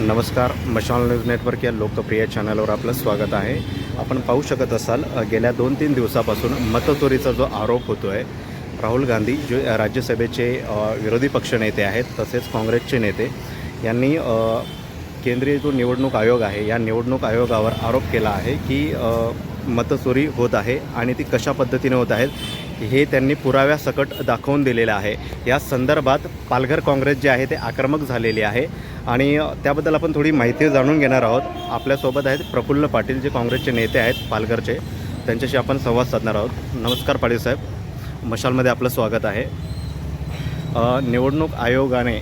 नमस्कार मशाल news network या लोकप्रिय चॅनलवर आपलं स्वागत आहे. आपण पाहू शकत असाल गेल्या दोन तीन दिवसापासून मतचोरीचा जो आरोप होतो आहे राहुल गांधी जे राज्यसभेचे विरोधी पक्षनेते आहेत तसेच काँग्रेसचे नेते यांनी केंद्रीय जो निवडणूक आयोग आहे या निवडणूक आयोगावर आरोप केला आहे की मतचोरी होत आहे आणि ती कशा पद्धतीने होत आहेत हे त्यांनी पुराव्यासकट दाखवून दिलेलं आहे. या संदर्भात पालघर काँग्रेस जे आहे ते आक्रमक झालेले आहे. आणि त्याबद्दल आपण थोडी माहिती जाणून घेणार आहोत. आपल्यासोबत आहेत प्रफुल्ल पाटील जे काँग्रेसचे नेते आहेत पालघरचे. त्यांच्याशी आपण संवाद साधणार आहोत. नमस्कार पाटील साहेब. मशालमध्ये आपलं स्वागत आहे. निवडणूक आयोगाने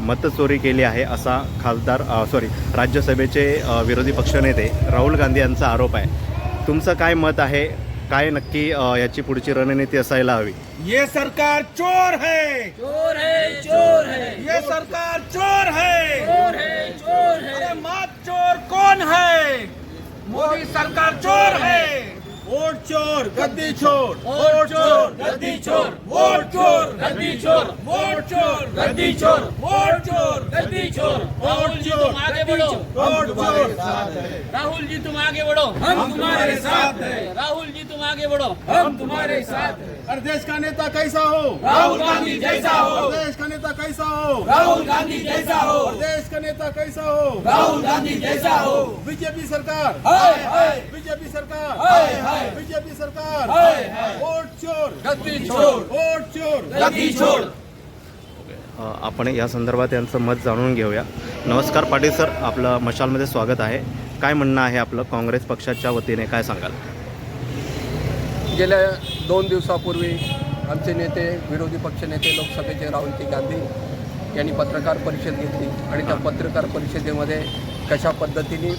मतचोरी केली आहे असा खासदार सॉरी राज्यसभेचे विरोधी पक्षनेते राहुल गांधी यांचा आरोप आहे. तुमचं काय मत आहे? काय नक्की याची पुढची रणनीती असायला हवी? ये सरकार चोर है। चोर है चोर है। ये सरकार चोर है। चोर है चोर है। अरे मात चोर कौन है? मोदी सरकार चोर है। वोट चोर गद्दी चोर। वोट चोर गद्दी चोर। वोट चोर गद्दी चोर। वोट चोर गद्दी चोर। वोट चोर गद्दी चोर। राहुल जी तुम आगे बढ़ो। वोट चोर। राहुल जी तुम आगे बढ़ो। हम तुम्हारे साथ हैं। राहुल जी तुम आगे बढ़ो। हम तुम्हारे साथ हैं। देश का नेता कैसा हो? राहुल गांधी जैसा हो। देश का नेता कैसा हो? राहुल गांधी जैसा हो। देश का नेता कैसा हो? राहुल गांधी जैसा हो। बीजेपी सरकार। बीजेपी सरकार। बीजेपी सरकार. हाय हाय वोट चोर. गद्दी चोर वोट चोर. गद्दी चोर. आपण या संदर्भात यांचं मत जाणून घेऊया. नमस्कार पाटील सर आपलं मशालमध्ये स्वागत आहे. काय म्हणणं आहे आपलं काँग्रेस पक्षाच्या वतीने? काय सांगाल? गेल्या दोन दिवसापूर्वी आमचे नेते विरोधी पक्षनेते लोकसभेचे राहुलजी गांधी यांनी पत्रकार परिषद घेतली आणि त्या पत्रकार परिषदेमध्ये कशा पद्धतीने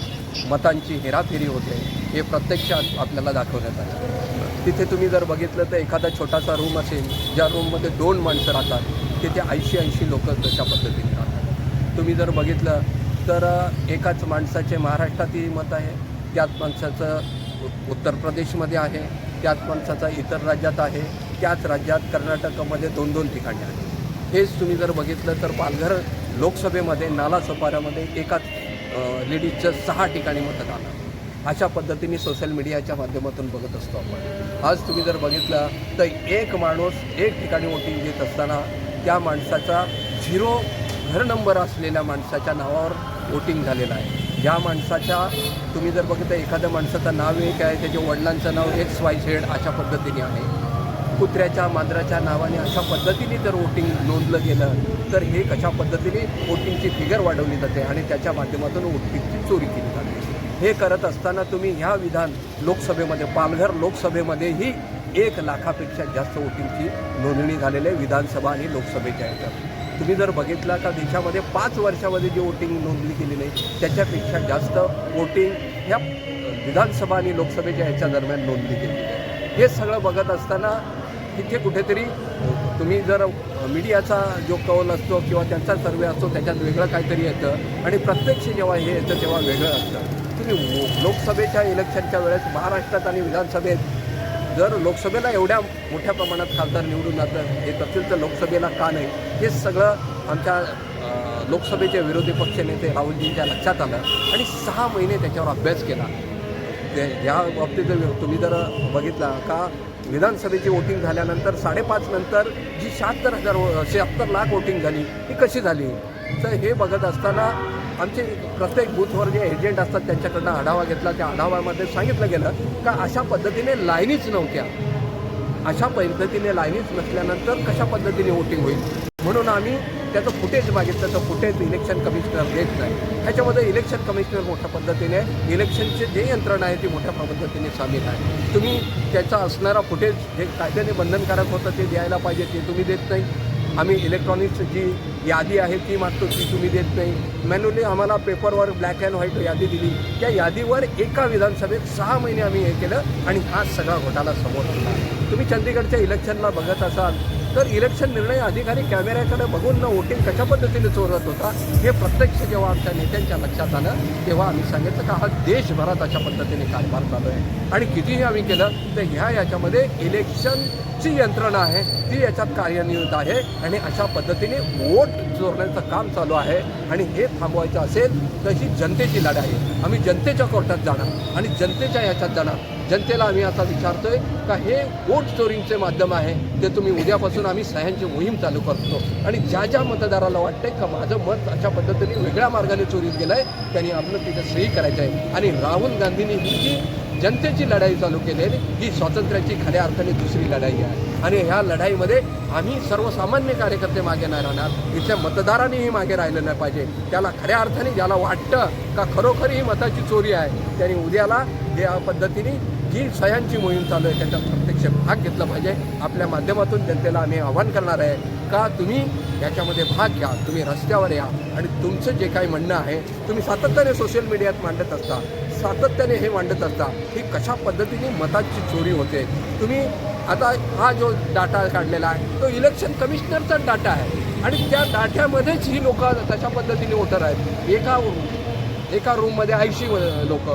मतांची हेराफेरी होते हे प्रत्यक्षात आपल्याला दाखवण्यात आलं. तिथे तुम्ही जर बघितलं तर एखादा छोटासा रूम असेल ज्या रूममध्ये दोन माणसं राहतात तिथे ऐंशी ऐंशी लोक तशा पद्धतीने राहतात. तुम्ही जर बघितलं तर एकाच माणसाचे महाराष्ट्रातही मत आहे त्याच माणसाचं उत्तर प्रदेशमध्ये आहे त्याच माणसाचा इतर राज्यात आहे त्याच राज्यात कर्नाटकामध्ये दोन दोन ठिकाणी आहे. हेच तुम्ही जर बघितलं तर पालघर लोकसभेमध्ये नालासोपाऱ्यामध्ये एकाच लेडीजचं सहा ठिकाणी मतदान आहे. अशा पद्धतीने सोशल मीडियाच्या माध्यमातून बघत असतो आपण. आज तुम्ही जर बघितलं तर एक माणूस एक ठिकाणी वोटिंग देत असताना त्या माणसाचा झिरो घर नंबर असलेल्या माणसाच्या नावावर वोटिंग झालेलं आहे. ज्या माणसाच्या तुम्ही जर बघितलं एखाद्या माणसाचं नाव एक आहे त्याच्या वडिलांचं नाव एक्स वाय झेड अशा पद्धतीने आहे. कुत्र्याच्या मांजराच्या नावाने अशा पद्धतीने जर वोटिंग नोंदलं गेलं तर हे कशा पद्धतीने वोटिंगची फिगर वाढवली जाते आणि त्याच्या माध्यमातून वोटिंगची चोरी केली जाते. हे करत असताना तुम्ही ह्या विधान लोकसभेमध्ये पालघर लोकसभेमध्येही एक लाखापेक्षा जास्त वोटिंगची नोंदणी झालेली आहे विधानसभा आणि लोकसभेच्या ह्याच्यात. तुम्ही जर बघितला का देशामध्ये पाच वर्षामध्ये जी वोटिंग नोंदणी केली नाही त्याच्यापेक्षा जास्त वोटिंग ह्या विधानसभा आणि लोकसभेच्या ह्याच्या दरम्यान नोंदणी केलेली आहे. हे सगळं बघत असताना तिथे कुठेतरी तुम्ही जर मीडियाचा जो कौल असतो किंवा त्यांचा सर्वे असतो त्याच्यात वेगळं काहीतरी येतं आणि प्रत्यक्ष जेव्हा हे येतं तेव्हा वेगळं असतं. तुम्ही वो- लोकसभेच्या इलेक्शनच्या वेळेस महाराष्ट्रात आणि विधानसभेत जर लोकसभेला एवढ्या मोठ्या प्रमाणात खासदार निवडून जातं येत असेल तर लोकसभेला का नाही? हे सगळं आमच्या लोकसभेचे विरोधी पक्षनेते राहुलजींच्या लक्षात आलं आणि सहा महिने त्याच्यावर अभ्यास केला. ते ह्या बाबतीत जर तुम्ही जर बघितला का विधानसभेची वोटिंग झाल्यानंतर साडेपाच नंतर जी शहात्तर हजार शहात्तर लाख वोटिंग झाली ती कशी झाली? तर हे बघत असताना आमचे प्रत्येक बूथवर जे एजंट असतात त्यांच्याकडनं आढावा घेतला. त्या आढाव्यामध्ये सांगितलं गेलं का अशा पद्धतीने लाईनीच नव्हत्या. अशा पद्धतीने लाईनीच नसल्यानंतर कशा पद्धतीने वोटिंग होईल? म्हणून आम्ही त्याचं फुटेज मागितलं तर फुटेज इलेक्शन कमिशनर देत नाही. ह्याच्यामध्ये इलेक्शन कमिशनर मोठ्या पद्धतीने इलेक्शनचे जे यंत्रणा आहे ती मोठ्या पद्धतीने सामील आहे. तुम्ही त्याचा असणारा फुटेज जे कायद्याने बंधनकारक होतं ते द्यायला पाहिजे ते तुम्ही देत नाही. आम्ही इलेक्ट्रॉनिक्स जी यादी आहे ती मागतो ती तुम्ही देत नाही. मॅन्युअली आम्हाला पेपरवर ब्लॅक अँड व्हाईट यादी दिली. त्या यादीवर एका विधानसभेत सहा महिने आम्ही हे केलं आणि हा सगळा घोटाळा समोर आला. तुम्ही चंदीगडच्या इलेक्शनला बघत असाल तर इलेक्शन निर्णय अधिकारी कॅमेऱ्याकडे बघून न वोटिंग कशा पद्धतीने चोरत होता हे प्रत्यक्ष जेव्हा आमच्या नेत्यांच्या लक्षात आलं तेव्हा आम्ही सांगितलं का हा देशभरात अशा पद्धतीने कारभार चालू आहे. आणि कितीही आम्ही केलं तर ह्या याच्यामध्ये इलेक्शनची यंत्रणा आहे ती याच्यात कार्यान्वित आहे आणि अशा पद्धतीने वोट चोरण्याचं काम चालू आहे. आणि हे थांबवायचं असेल तर ही जनतेची लढाई आहे. आम्ही जनतेच्या कोर्टात जाणार आणि जनतेच्या ह्याच्यात जाणार. जनतेला आम्ही आता विचारतोय का हे वोट चोरींचे माध्यम आहे ते तुम्ही उद्यापासून आम्ही सह्यांची मोहीम चालू करतो. आणि ज्या ज्या मतदाराला वाटतंय का माझं मत अशा पद्धतीने वेगळ्या मार्गाने चोरीत गेलंय त्यांनी आपलं तिथे सही करायचं आहे. आणि राहुल गांधींनी ही जी जनतेची लढाई चालू केलेली ही स्वातंत्र्याची खऱ्या अर्थाने दुसरी लढाई आहे. आणि ह्या लढाईमध्ये आम्ही सर्वसामान्य कार्यकर्ते मागे नाही राहणार इथल्या मतदारांनीही मागे राहिलं नाही पाहिजे. त्याला खऱ्या अर्थाने ज्याला वाटतं का खरोखर ही मताची चोरी आहे त्यांनी उद्याला या पद्धतीने जी सह्यांची मोहीम चालू आहे. त्याच्यात प्रत्यक्ष भाग घेतला पाहिजे. आपल्या माध्यमातून जनतेला आम्ही आवाहन करणार आहे का तुम्ही याच्यामध्ये भाग घ्या तुम्ही रस्त्यावर या आणि तुमचं जे काही म्हणणं आहे तुम्ही सातत्याने सोशल मीडियात मांडत असता. सातत्याने हे मांडत असता की कशा पद्धतीने मताची चोरी होते. तुम्ही आता हा जो डाटा काढलेला आहे तो इलेक्शन कमिशनरचा डाटा आहे. आणि त्या डाट्यामध्येच ही लोक तशा पद्धतीने वोटर आहेत. एका एका रूममध्ये ऐंशी लोक.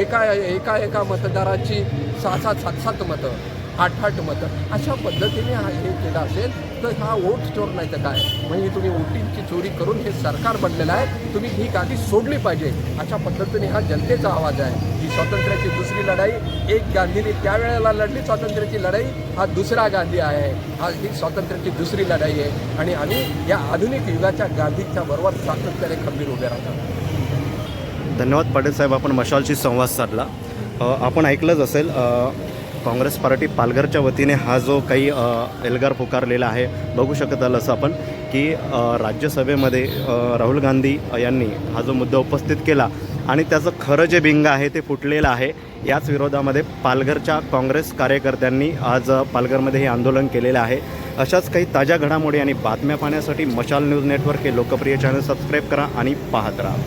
एका एका एका मतदाराची सहा सात सात सात मतं आठ आठ मतं अशा पद्धतीने हा हे केला असेल तर हा वोट चोर नाही तर काय? म्हणजे तुम्ही वोटिंगची चोरी करून हे सरकार बनलेलं आहे तुम्ही ही गादी सोडली पाहिजे अशा पद्धतीने हा जनतेचा आवाज आहे. ही स्वातंत्र्याची दुसरी लढाई एक गांधीने त्यावेळेला लढली स्वातंत्र्याची लढाई हा दुसरा गांधी आहे. हा ही स्वातंत्र्याची दुसरी लढाई आहे. आणि आम्ही या आधुनिक युगाच्या गांधीच्या बरोबर स्वातंत्र्याने खंबीर उभे राहतात धन्यवाद पाटील साहेब आपण मशालशी संवाद साधला. आपण ऐकलंच असेल काँग्रेस पार्टी पालघरच्या वतीने हा जो काही एल्गार पुकारलेला आहे बघू शकत आलं असं आपण की राज्यसभेमध्ये राहुल गांधी यांनी हा जो मुद्दा उपस्थित केला आणि त्याचं खरं जे बिंग आहे ते फुटलेलं आहे याच विरोधामध्ये पालघरच्या काँग्रेस कार्यकर्त्यांनी आज पालघरमध्ये हे आंदोलन केलेलं आहे. अशाच काही ताज्या घडामोडी आणि बातम्या पाहण्यासाठी मशाल न्यूज नेटवर्क हे लोकप्रिय चॅनल सबस्क्राईब करा आणि पाहत राहा.